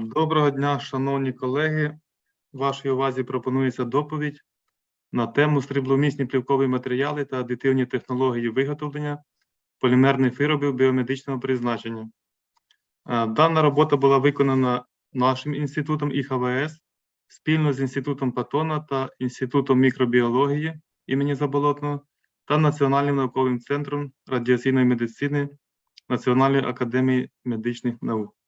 Доброго дня, шановні колеги. Вашій увазі пропонується доповідь на тему срібломісні плівкові матеріали та адитивні технології виготовлення полімерних виробів біомедичного призначення. Дана робота була виконана нашим інститутом ІХВС спільно з інститутом Патона та Інститутом мікробіології імені Заболотного та Національним науковим центром радіаційної медицини Національної академії медичних наук.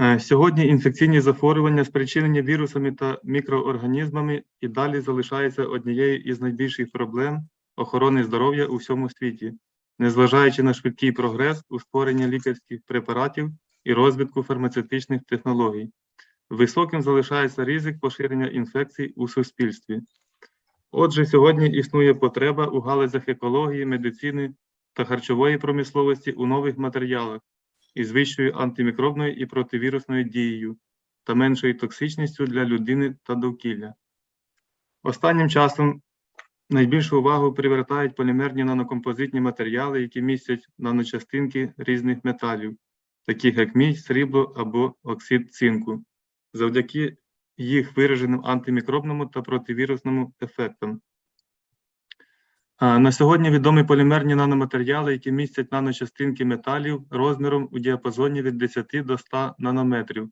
Е, Сьогодні інфекційні захворювання, спричинені вірусами та мікроорганізмами, і далі залишаються однією із найбільших проблем охорони здоров'я у всьому світі, незважаючи на швидкий прогрес у створенні лікарських препаратів і розвитку фармацевтичних технологій. Високим залишається ризик поширення інфекцій у суспільстві. Отже, сьогодні існує потреба у галузях екології, медицини та харчової промисловості у нових матеріалах із вищою антимікробною і противірусною дією та меншою токсичністю для людини та довкілля. Останнім часом найбільшу увагу привертають полімерні нанокомпозитні матеріали, які містять наночастинки різних металів, таких як мідь, срібло або оксид цинку, завдяки їх вираженим антимікробному та противірусному ефектам. На сьогодні відомі полімерні наноматеріали, які містять наночастинки металів розміром у діапазоні від 10 до 100 нанометрів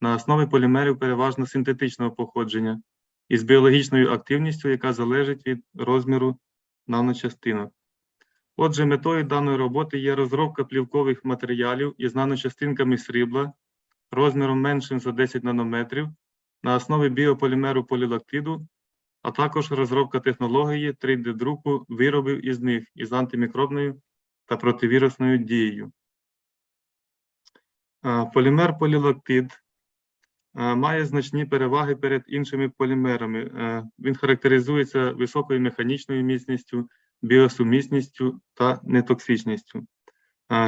на основі полімерів переважно синтетичного походження із біологічною активністю, яка залежить від розміру наночастинок. Отже, метою даної роботи є розробка плівкових матеріалів із наночастинками срібла розміром меншим за 10 нанометрів на основі біополімеру полілактиду а також розробка технології 3D-друку виробів із них із антимікробною та противірусною дією. Полімер полілактид має значні переваги перед іншими полімерами. Він характеризується високою механічною міцністю, біосумісністю та нетоксичністю.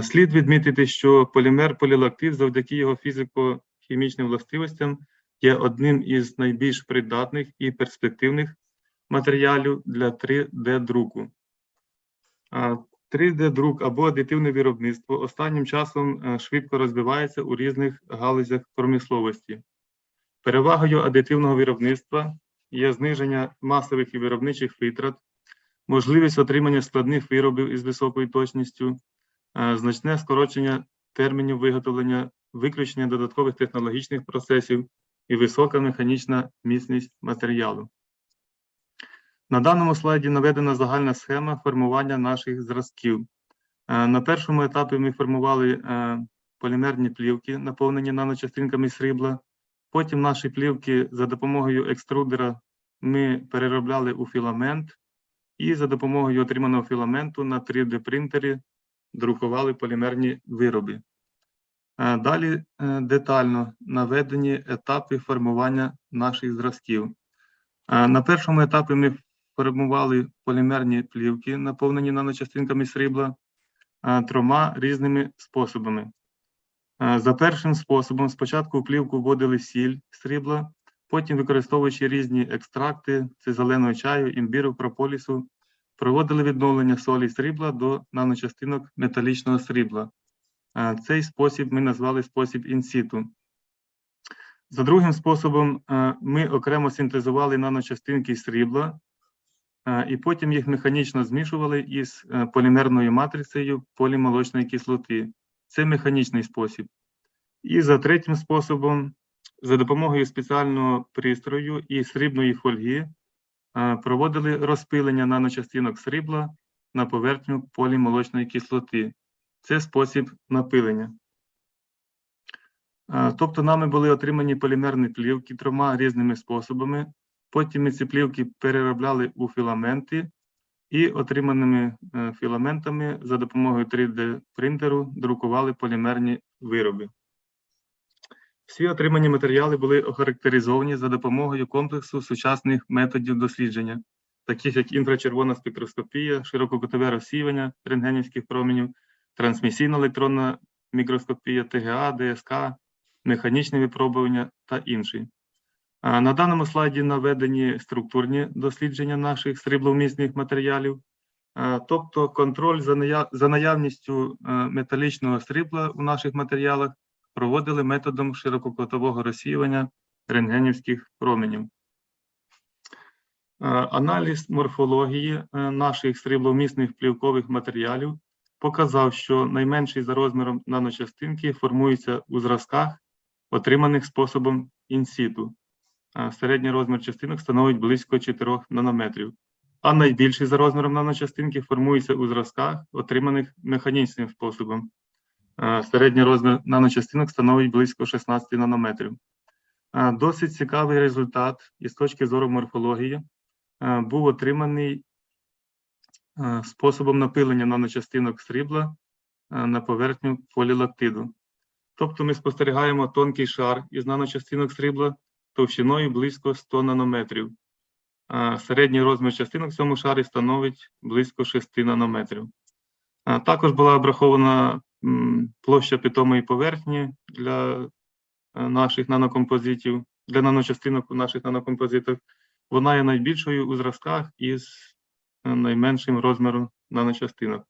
Слід відмітити, що полімер полілактид завдяки його фізико-хімічним властивостям є одним із найбільш придатних і перспективних матеріалів для 3D-друку. 3D-друк або адитивне виробництво останнім часом е, швидко розвивається у різних галузях промисловості. Перевагою адитивного виробництва є зниження масових і виробничих витрат, можливість отримання складних виробів із високою точністю, е, значне скорочення термінів виготовлення, виключення додаткових технологічних процесів, і висока механічна міцність матеріалу. На даному слайді наведена загальна схема формування наших зразків. Е, На першому етапі ми формували е, полімерні плівки, наповнені наночастинками срібла. Потім наші плівки за допомогою екструдера ми переробляли у філамент, і за допомогою отриманого філаменту на 3D-принтері друкували полімерні вироби. Е, Далі е, детально наведені етапи формування наших зразків. Е, На першому етапі ми формували полімерні плівки, наповнені наночастинками срібла, трьома різними способами. За першим способом, спочатку в плівку вводили сіль срібла, потім, використовуючи різні екстракти це зеленого чаю, імбіру, прополісу, проводили відновлення солі срібла до наночастинок металічного срібла. Е, Цей спосіб ми назвали спосіб інсіту. За другим способом, е, ми окремо синтезували наночастинки срібла, е, і потім їх механічно змішували із полімерною матрицею полімолочної кислоти. Це механічний спосіб. І за третім способом, за допомогою спеціального пристрою і срібної фольги, проводили розпилення наночастинок срібла на поверхню полімолочної кислоти. Це спосіб напилення. Тобто нами були отримані полімерні плівки трьома різними способами. Потім ми ці плівки переробляли у філаменти і отриманими е, філаментами за допомогою 3D-принтеру друкували полімерні вироби. Всі отримані матеріали були охарактеризовані за допомогою комплексу сучасних методів дослідження, таких як інфрачервона спектроскопія, ширококутове розсіювання рентгенівських променів, трансмісійна електронна мікроскопія, ТГА, ДСК, механічне випробування та інші. На даному слайді наведені структурні дослідження наших срібловмісних матеріалів, тобто контроль за наявністю металічного срібла у наших матеріалах проводили методом ширококотового розсіювання рентгенівських променів. Аналіз морфології е, наших срібломісних плівкових матеріалів показав, що найменший за розміром наночастинки формуються у зразках, отриманих способом інсіту. Середній розмір частинок становить близько 4 нанометрів, а найбільший за розміром наночастинки формується у зразках, отриманих механічним способом. Середній розмір наночастинок становить близько 16 нанометрів. Досить цікавий результат із точки зору морфології був отриманий способом напилення наночастинок срібла е, на поверхню полілактиду. Тобто ми спостерігаємо тонкий шар із наночастинок срібла товщиною близько 100 нанометрів. Е, Середній розмір частинок в цьому шарі становить близько 6 нанометрів. Е, Також була обрахована площа питомої поверхні для е, наших нанокомпозитів, для наночастинок у наших нанокомпозитах. Вона є найбільшою у зразках із е, найменшим розміром наночастинок.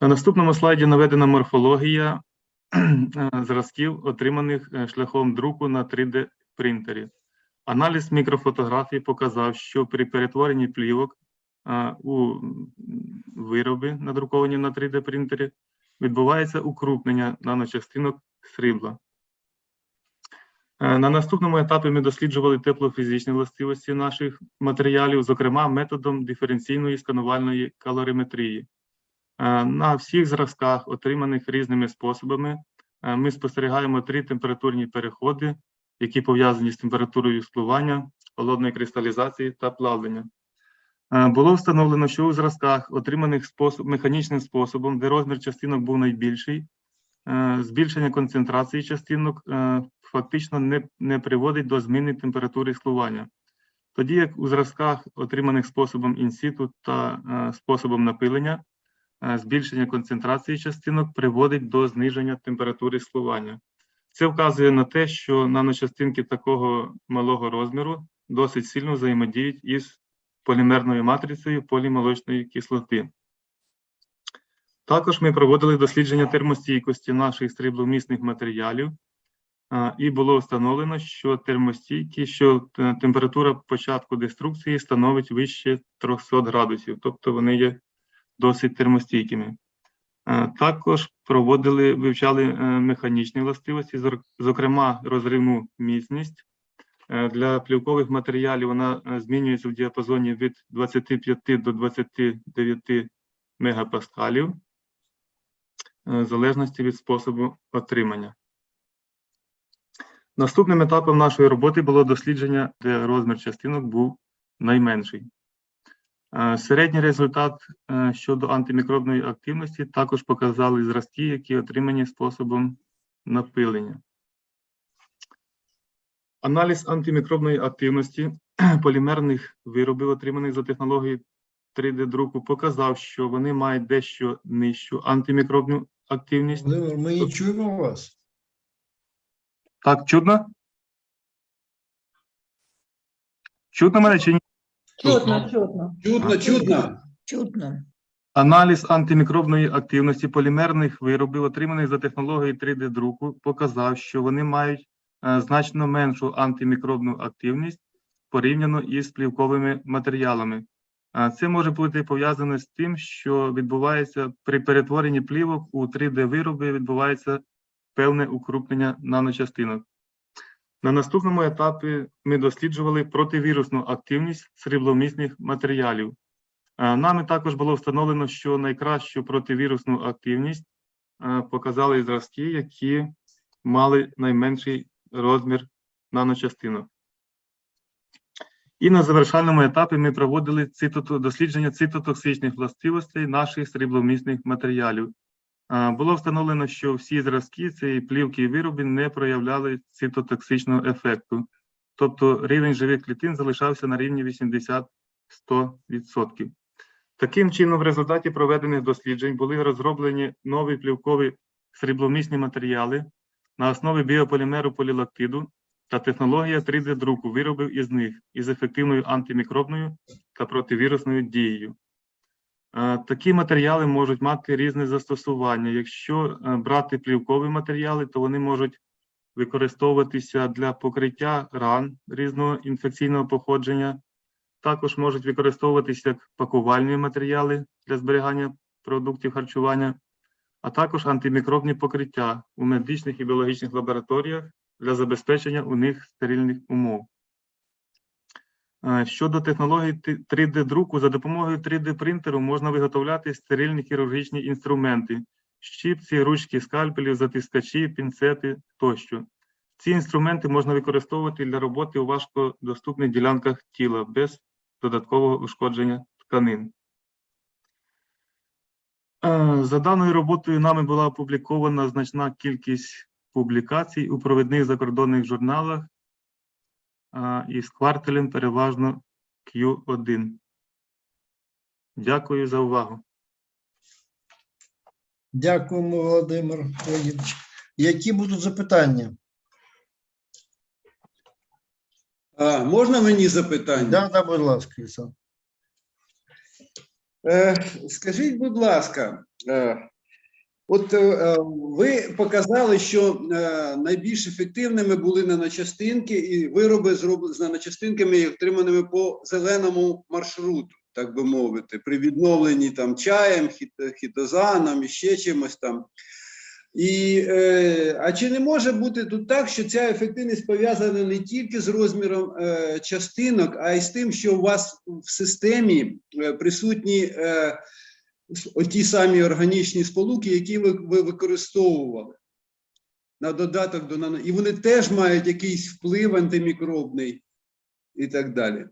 На наступному слайді наведена морфологія е, зразків, отриманих е, шляхом друку на 3D принтері. Аналіз мікрофотографії показав, що при перетворенні плівок е, у вироби, надруковані на 3D принтері, відбувається укрупнення наночастинок срібла. Е, На наступному етапі ми досліджували теплофізичні властивості наших матеріалів, зокрема методом диференційної сканувальної калориметрії. Е, На всіх зразках, отриманих різними способами, е, ми спостерігаємо три температурні переходи, які пов'язані з температурою спливання, холодної кристалізації та плавлення. Було встановлено, що у зразках, отриманих способ, механічним способом, де розмір частинок був найбільший, збільшення концентрації частинок е, фактично не, не приводить до зміни температури спливання. Тоді як у зразках, отриманих способом інсіту та е, способом напилення, е, збільшення концентрації частинок приводить до зниження температури спливання. Це вказує на те, що наночастинки такого малого розміру досить сильно взаємодіють із полімерною матрицею полімолочної кислоти. Також ми проводили дослідження термостійкості наших срібломісних матеріалів, і було встановлено, що термостійкі, що температура початку деструкції становить вище 300 градусів, тобто вони є досить термостійкими. Е, Також проводили, вивчали е, механічні властивості, зокрема розривну міцність. Е, Для плівкових матеріалів вона е, змінюється в діапазоні від 25 до 29 мегапаскалів, е, в залежності від способу отримання. Наступним етапом нашої роботи було дослідження, де розмір частинок був найменший. Е, Середній результат е, щодо антимікробної активності також показали зразки, які отримані способом напилення. Аналіз антимікробної активності полімерних виробів, отриманих за технологією 3D-друку, показав, що вони мають дещо нижчу антимікробну активність. Володимир, ми не чуємо вас. Так, чутно? Чутно мене чи ні? Чутно, чутно, Чутно, чутно. чутно. Аналіз антимікробної активності полімерних виробів, отриманих за технологією 3D-друку, показав, що вони мають е, значно меншу антимікробну активність порівняно із плівковими матеріалами. Це може бути пов'язане з тим, що відбувається при перетворенні плівок у 3D-вироби, відбувається певне укрупнення наночастинок. На наступному етапі ми досліджували противірусну активність срібломісних матеріалів. Нами також було встановлено, що найкращу противірусну активність показали зразки, які мали найменший розмір наночастинок. І на завершальному етапі ми проводили цитото- дослідження цитотоксичних властивостей наших срібломісних матеріалів. Було встановлено, що всі зразки цієї плівки і вироби не проявляли цитотоксичного ефекту, тобто рівень живих клітин залишався на рівні 80-100%. Таким чином, в результаті проведених досліджень були розроблені нові плівкові срібломісні матеріали на основі біополімеру полілактиду та технологія 3D-друку виробів із них із ефективною антимікробною та противірусною дією. Е, Такі матеріали можуть мати різне застосування. Якщо е, брати плівкові матеріали, то вони можуть використовуватися для покриття ран різного інфекційного походження. Також можуть використовуватися як пакувальні матеріали для зберігання продуктів харчування, а також антимікробні покриття у медичних і біологічних лабораторіях для забезпечення у них стерильних умов. Е, Щодо технологій 3D-друку, за допомогою 3D-принтеру можна виготовляти стерильні хірургічні інструменти, щіпці, ручки, скальпелів, затискачі, пінцети тощо. Ці інструменти можна використовувати для роботи у важкодоступних ділянках тіла без додаткового ушкодження тканин. Е, За даною роботою нами була опублікована значна кількість публікацій у провідних закордонних журналах із кварталем переважно Q1. Дякую за увагу. Дякуємо, Володимир Леонідович. Які будуть запитання? А, можна мені запитання? Да, да, будь ласка, Олександр. Е, скажіть, будь ласка, е, от е, ви показали, що е, найбільш ефективними були наночастинки і вироби з наночастинками, отриманими по зеленому маршруту, так би мовити, при відновленні там чаєм, хіт- хітозаном і ще чимось там. І, е, а чи не може бути тут так, що ця ефективність пов'язана не тільки з розміром е, частинок, а й з тим, що у вас в системі е, присутні е, с- ті самі органічні сполуки, які ви, ви використовували на додаток до нано, і вони теж мають якийсь вплив антимікробний і так далі.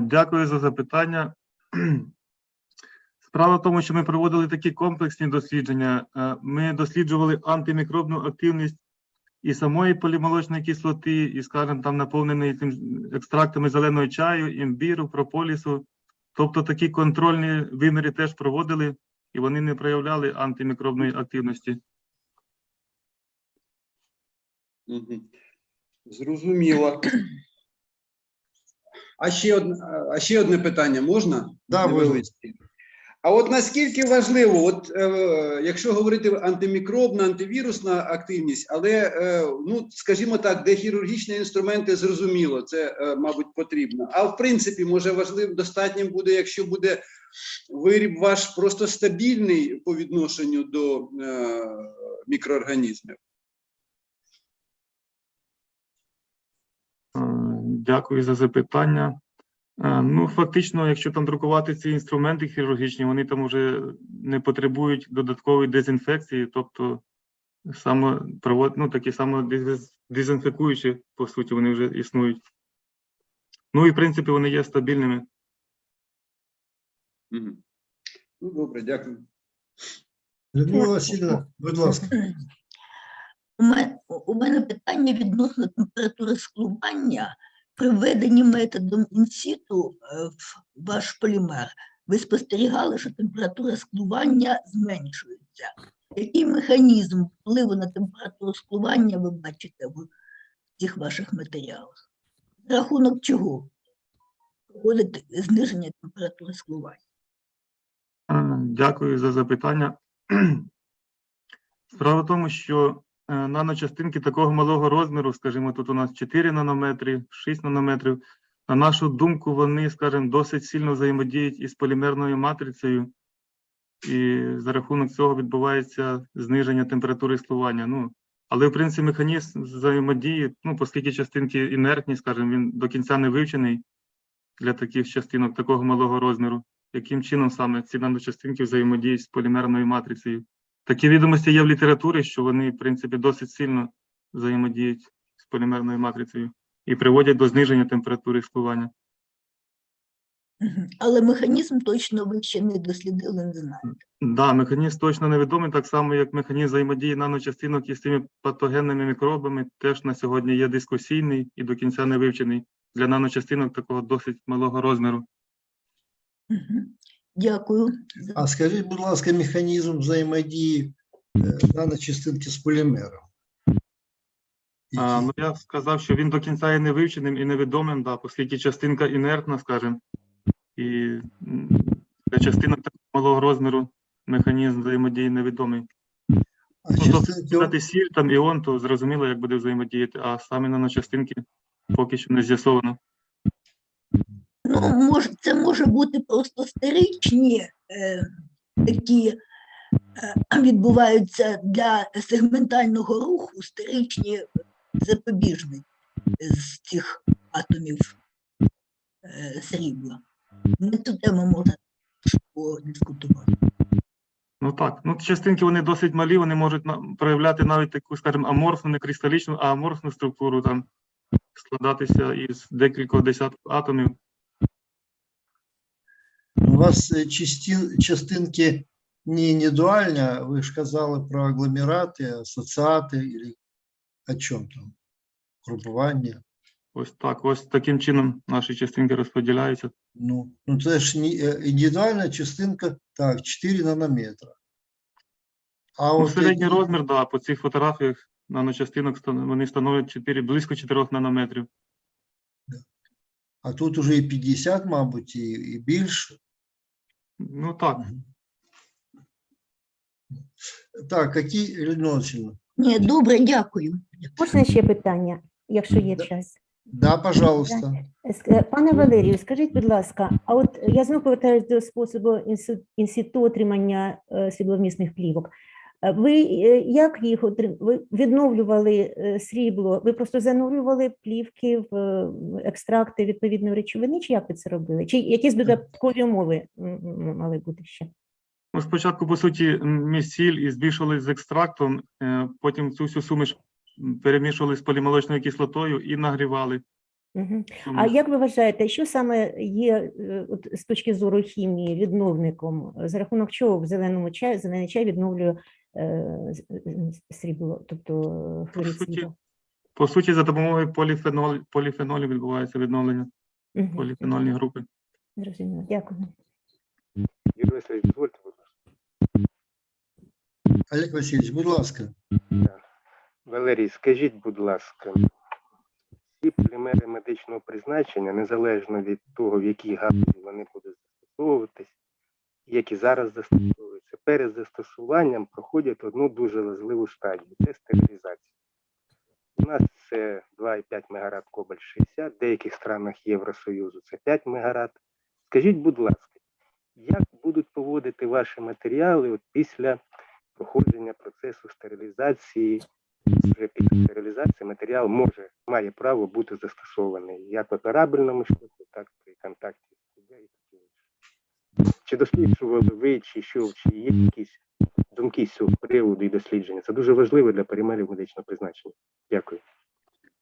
Дякую за запитання. Справа в тому, що ми проводили такі комплексні дослідження. Ми досліджували антимікробну активність і самої полімолочної кислоти, і, скажімо, там наповненої екстрактами зеленого чаю, імбіру, прополісу. Тобто такі контрольні виміри теж проводили, і вони не проявляли антимікробної активності. Зрозуміло. А ще одне, а ще одне питання можна? Да, вивести. А от наскільки важливо, от е, якщо говорити антимікробна, антивірусна активність, але е, ну скажімо так, де хірургічні інструменти зрозуміло, це е, мабуть потрібно. А в принципі, може важливим достатнім буде, якщо буде виріб ваш просто стабільний по відношенню до е, мікроорганізмів. Е, Дякую за запитання. Ну, фактично, якщо там друкувати ці інструменти хірургічні, вони там вже не потребують додаткової дезінфекції, тобто саме провод, ну, такі саме дез- дезінфікуючі, по суті, вони вже існують. Ну і в принципі вони є стабільними. Ну, добре, дякую. Людмила Васильівна, будь ласка. У мене, у мене питання відносно температури склубання при введенні методом інсіту е, в ваш полімер. Ви спостерігали, що температура склубання зменшується. Який механізм впливу на температуру склубання ви бачите в цих ваших матеріалах? За рахунок чого проходить зниження температури склубання? Е, Дякую за запитання. Справа в тому, що наночастинки такого малого розміру, скажімо, тут у нас 4 нанометри, 6 нанометрів. На нашу думку, вони, скажімо, досить сильно взаємодіють із полімерною матрицею, і за рахунок цього відбувається зниження температури склування. Ну, але, в принципі, механізм взаємодії, ну, оскільки частинки інертні, скажімо, він до кінця не вивчений для таких частинок такого малого розміру яким чином саме ці наночастинки взаємодіють з полімерною матрицею. Такі відомості є в літературі, що вони, в принципі, досить сильно взаємодіють з полімерною матрицею і приводять до зниження температури спливання. Але механізм точно ви ще не дослідили, не знаєте. Да, механізм точно невідомий, так само як механізм взаємодії наночастинок із цими патогенними мікробами, теж на сьогодні є дискусійний і до кінця не вивчений для наночастинок такого досить малого розміру. Дякую. А скажіть, будь ласка, механізм взаємодії е, наночастинки з полімером. А, ну я сказав, що він до кінця є невивченим і невідомим, да, оскільки частинка інертна, скажімо, і частинок малого розміру механізм взаємодії невідомий. А Ну, тобто, частинки, сіль, там іон, то зрозуміло, як буде взаємодіяти, а самі наночастинки поки що не з'ясовано. Ну, може, це може бути просто стеричні е, такі е, відбуваються для сегментального руху стеричні запобіжники з цих атомів е, срібла. Ми цю тему можемо подискутувати. Ну так, ну частинки вони досить малі, вони можуть проявляти навіть таку, скажімо, аморфну, не кристалічну, а аморфну структуру, там складатися із декількох десятків атомів. У вас е, частинки не індивідуальні, ви ж казали про агломерати, асоціати, или о чому там? Групування. Ось так, ось таким чином наші частинки розподіляються. Ну, ну це ж не, е, індивідуальна частинка, так, 4 нанометра. А Ну, середній які- розмір, да, по цих фотографіях наночастинок вони становлять 4, близько 4 нанометрів. А тут уже і 50, мабуть, і, і більше. Ну так, Так, які відносини? Ні, добре, дякую. Можна ще питання, якщо є час? Да, пожалуйста. Ск- е, Пане Валерію, скажіть, будь ласка, а от я знову повертаюся до способу інсу- інституту отримання е, плівок. Е, Ви е, як їх отрим- ви відновлювали е, срібло? Ви просто занурювали плівки в екстракти відповідної речовини, чи як ви це робили? Чи якісь додаткові умови мали бути ще? ну спочатку, по суті, місіль і збільшували з екстрактом, потім цю всю суміш перемішували з полімолочною кислотою і нагрівали. Мгм. А як ви вважаєте, що саме є от, з точки зору хімії відновником? За рахунок чого в зеленому чаї зелений чай відновлює срібло, тобто е, хлорид суті. По суті, за допомогою поліфенол, поліфенолів відбувається відновлення Мгм. поліфенольні групи. Зрозуміло, дякую. Юрій Васильович, дозвольте, будь ласка. Олег Васильович, будь ласка. Валерій, скажіть, будь ласка, ці полімери медичного призначення, незалежно від того, в якій галузі вони будуть застосовуватись, які зараз застосовуються, перед застосуванням проходять одну дуже важливу стадію це стерилізація. У нас це 2,5 мегарат кобальт 60, в деяких странах Євросоюзу це 5 мегарат. Скажіть, будь ласка, як будуть поводити ваші матеріали от після проходження процесу стерилізації вже після стерилізації матеріал може має право бути застосований як в операбельному шляху, так і контакті з суддя і таке інше. Чи досліджували ви, чи що, чи є якісь думки з цього приводу і дослідження? Це дуже важливо для перемирів медичного призначення. Дякую.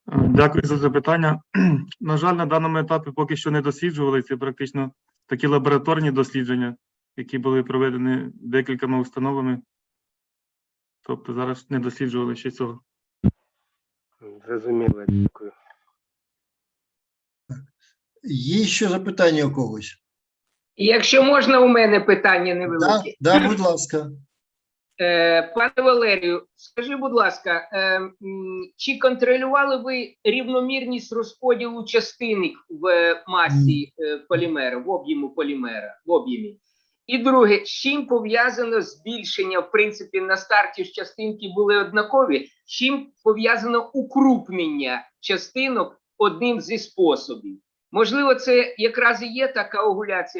Е, Дякую за запитання. На жаль, на даному етапі поки що не досліджували ці практично такі лабораторні дослідження, які були проведені декількома установами. Тобто зараз не досліджували ще цього. Зрозуміло, дякую. Є ще запитання у когось? Якщо можна, у мене питання Да, невелике. да, будь ласка. Е, Пане Валерію, скажи, будь ласка, е, чи контролювали ви рівномірність розподілу частинок в масі е, полімера, в об'єму полімера, в об'ємі? І друге, з чим пов'язано збільшення, в принципі, на старті ж частинки були однакові, з чим пов'язано укрупнення частинок одним зі способів? Можливо, це якраз і є така огуляція